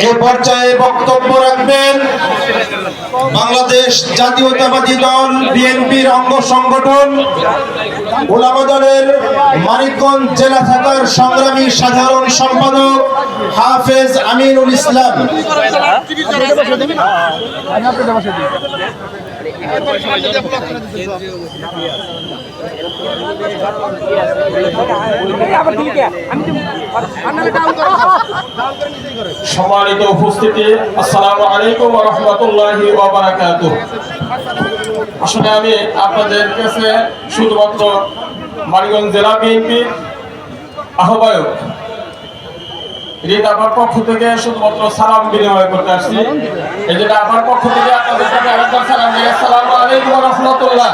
এ পর্যায়ে বক্তব্য রাখবেন বাংলাদেশ জাতীয়তাবাদী দল বিএনপির অঙ্গ সংগঠন ওলামা দলের মানিকগঞ্জ জেলা শাখার সংগ্রামী সাধারণ সম্পাদক হাফেজ আমিনুল ইসলাম সম্মানিত উপস্থিতি, আসসালামু আলাইকুম ওয়া রাহমাতুল্লাহি ওয়া বারাকাতুহু। আসলে আমি আপনাদের কাছে শুধুমাত্র মানিকগঞ্জ জেলা বিএনপি আহ্বায়ক রিট আমার পক্ষ থেকে শুধুমাত্র সালাম বিনিময় করতে আসছি। এই যেটা আমার পক্ষ থেকে আপনাদের কাছে আরেকবার সালাম দিই আসসালামু আলাইকুম ওয়া রাহমাতুল্লাহ।